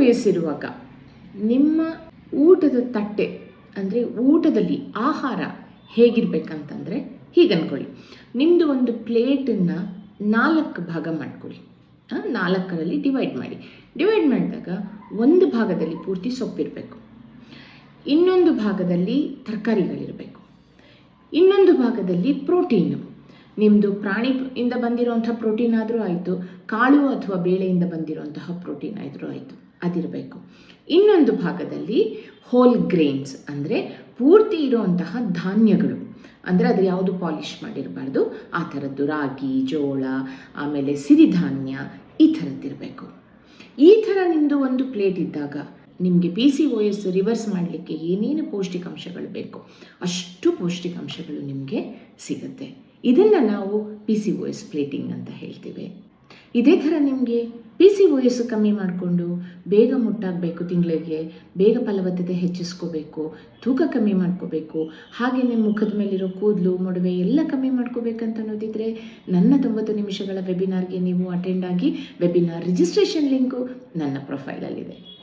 ವಯಸ್ಸಿರುವಾಗ ನಿಮ್ಮ ಊಟದ ತಟ್ಟೆ, ಅಂದರೆ ಊಟದಲ್ಲಿ ಆಹಾರ ಹೇಗಿರ್ಬೇಕಂತಂದರೆ ಹೀಗೆ ಅಂದ್ಕೊಳ್ಳಿ ನಿಮ್ಮದು ಒಂದು ಪ್ಲೇಟನ್ನು ನಾಲ್ಕು ಭಾಗ ಮಾಡ್ಕೊಳ್ಳಿ. ನಾಲ್ಕರಲ್ಲಿ ಡಿವೈಡ್ ಮಾಡಿ. ಡಿವೈಡ್ ಮಾಡಿದಾಗ ಒಂದು ಭಾಗದಲ್ಲಿ ಪೂರ್ತಿ ಸೊಪ್ಪಿರಬೇಕು. ಇನ್ನೊಂದು ಭಾಗದಲ್ಲಿ ತರಕಾರಿಗಳಿರಬೇಕು. ಇನ್ನೊಂದು ಭಾಗದಲ್ಲಿ ಪ್ರೋಟೀನು. ನಿಮ್ಮದು ಪ್ರಾಣಿ ಇಂದ ಬಂದಿರುವಂಥ ಪ್ರೋಟೀನ್ ಆದರೂ ಆಯಿತು, ಕಾಳು ಅಥವಾ ಬೇಳೆಯಿಂದ ಬಂದಿರುವಂತಹ ಪ್ರೋಟೀನ್ ಆದರೂ ಆಯಿತು. ಅದಿರಬೇಕು. ಇನ್ನೊಂದು ಭಾಗದಲ್ಲಿ ಹೋಲ್ ಗ್ರೇನ್ಸ್ ಅಂದರೆ ಪೂರ್ತಿ ಇರುವಂತಹ ಧಾನ್ಯಗಳು. ಅಂದರೆ ಅದು ಯಾವುದು ಪಾಲಿಷ್ ಮಾಡಿರಬಾರ್ದು. ಆ ಥರದ್ದು ರಾಗಿ, ಜೋಳ, ಆಮೇಲೆ ಸಿರಿಧಾನ್ಯ ಈ ಥರದ್ದಿರಬೇಕು ಈ ಥರ ನಿಮ್ಮದು ಒಂದು ಪ್ಲೇಟ್ ಇದ್ದಾಗ ನಿಮಗೆ P C O S reverse ಮಾಡಲಿಕ್ಕೆ ಏನೇನು ಪೌಷ್ಟಿಕಾಂಶಗಳು ಬೇಕು, ಅಷ್ಟು ಪೌಷ್ಟಿಕಾಂಶಗಳು ನಿಮಗೆ ಸಿಗುತ್ತೆ. ಇದನ್ನು ನಾವು P C O S plating ಅಂತ ಹೇಳ್ತೀವಿ. ಇದೇ ಥರ ನಿಮಗೆ ಪಿ ಸಿ ಓ ಎಸ್ ಕಮ್ಮಿ ಮಾಡಿಕೊಂಡು ಬೇಗ ಮುಟ್ಟಾಗಬೇಕು ತಿಂಗಳಿಗೆ, ಬೇಗ ಫಲವತ್ತತೆ ಹೆಚ್ಚಿಸ್ಕೋಬೇಕು, ತೂಕ ಕಮ್ಮಿ ಮಾಡ್ಕೋಬೇಕು ಹಾಗೆಯೇ ಮುಖದ ಮೇಲಿರೋ ಕೂದಲು, ಮೊಡವೆ ಎಲ್ಲ ಕಮ್ಮಿ ಮಾಡ್ಕೋಬೇಕಂತ ಅನ್ನೋದಿದ್ರೆ ನನ್ನ ತೊಂಬತ್ತು ನಿಮಿಷಗಳ ವೆಬಿನಾರ್ಗೆ ನೀವು ಅಟೆಂಡ್ ಆಗಿ ವೆಬಿನಾರ್ ರಿಜಿಸ್ಟ್ರೇಷನ್ ಲಿಂಕು ನನ್ನ ಪ್ರೊಫೈಲಲ್ಲಿದೆ